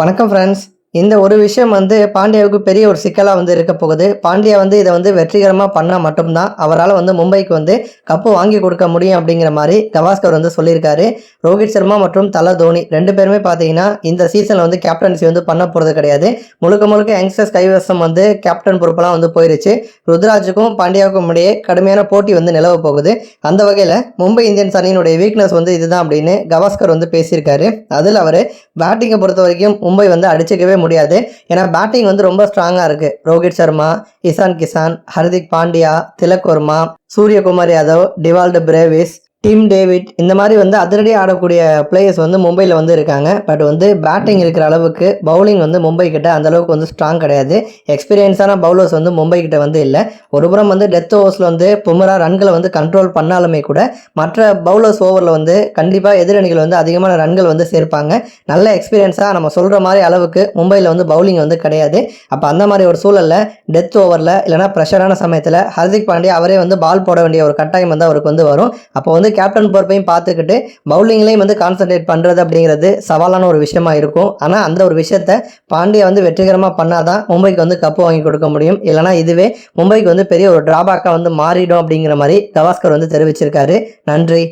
வணக்கம் ஃப்ரெண்ட்ஸ் இந்த ஒரு விஷயம் வந்து பாண்டியாவுக்கு பெரிய ஒரு சிக்கலாக வந்து இருக்க போகுது. பாண்டியா வந்து இதை வந்து வெற்றிகரமாக பண்ணால் மட்டும்தான் அவரால் வந்து மும்பைக்கு வந்து கப்பு வாங்கி கொடுக்க முடியும் அப்படிங்கிற மாதிரி கவாஸ்கர் வந்து சொல்லியிருக்காரு. ரோஹித் சர்மா மற்றும் தல தோனி ரெண்டு பேருமே பார்த்தீங்கன்னா இந்த சீசனில் வந்து கேப்டன்சி வந்து பண்ண போகிறது கிடையாது. முழுக்க முழுக்க யங்ஸ்டர்ஸ் கைவசம் வந்து கேப்டன் பொறுப்பெல்லாம் வந்து போயிருச்சு. ருத்ராஜுக்கும் பாண்டியாவுக்கும் இடையே கடுமையான போட்டி வந்து நிலவ போகுது. அந்த வகையில் மும்பை இந்தியன்ஸ் அணியினுடைய வீக்னஸ் வந்து இதுதான் அப்படின்னு கவாஸ்கர் வந்து பேசியிருக்காரு. அதில் அவர் பேட்டிங்கை பொறுத்த வரைக்கும் மும்பை வந்து அடிச்சுக்கவே முடியாது. ஏன்னா பேட்டிங் வந்து ரொம்ப ஸ்ட்ராங்காக இருக்குது Rohit Sharma Ishan Kishan Hardik Pandya Tilak Varma Suryakumar Yadav Dewald Brevis Tim David இந்த மாதிரி வந்து அதிரடி ஆடக்கூடிய பிளேயர்ஸ் வந்து மும்பையில் வந்து இருக்காங்க. பட் வந்து பேட்டிங் இருக்கிற அளவுக்கு பவுலிங் வந்து மும்பை கிட்ட அந்த அளவுக்கு வந்து ஸ்ட்ராங் கிடையாது. எக்ஸ்பீரியன்ஸான பவுலர்ஸ் வந்து மும்பை கிட்ட வந்து இல்லை. ஒருபுறம் வந்து டெத் ஓவர்ஸில் வந்து புமரா ரன்களை வந்து கண்ட்ரோல் பண்ணாலுமே கூட மற்ற பவுலர்ஸ் ஓவரில் வந்து கண்டிப்பாக எதிரணிகள் வந்து அதிகமான ரன்கள் வந்து சேர்ப்பாங்க. நல்ல எக்ஸ்பீரியன்ஸாக நம்ம சொல்கிற மாதிரி அளவுக்கு மும்பையில் வந்து பவுலிங் வந்து கிடையாது. அப்போ அந்த மாதிரி ஒரு சூழலில் டெத் ஓவரில் இல்லைனா ப்ரெஷரான சமயத்தில் ஹர்திக் பாண்டியா அவரே வந்து பால் போட வேண்டிய ஒரு கட்டாயம் வந்து அவருக்கு வந்து வரும். அப்போ வந்து கேப்டன் பொறுப்பையும் பார்த்துக்கிட்டு பவுலிங்லேயும் வந்து கான்சென்ட்ரேட் பண்ணுறது அப்படிங்கிறது சவாலான ஒரு விஷயமா இருக்கும். ஆனால் அந்த ஒரு விஷயத்த பாண்டியா வந்து வெற்றிகரமாக பண்ணாதான் மும்பைக்கு வந்து கப்பு வாங்கி கொடுக்க முடியும். இல்லைனா இதுவே மும்பைக்கு வந்து பெரிய ஒரு டிராபேக்காக வந்து மாறிடும் அப்படிங்கிற மாதிரி கவாஸ்கர் வந்து தெரிவிச்சிருக்காரு. நன்றி.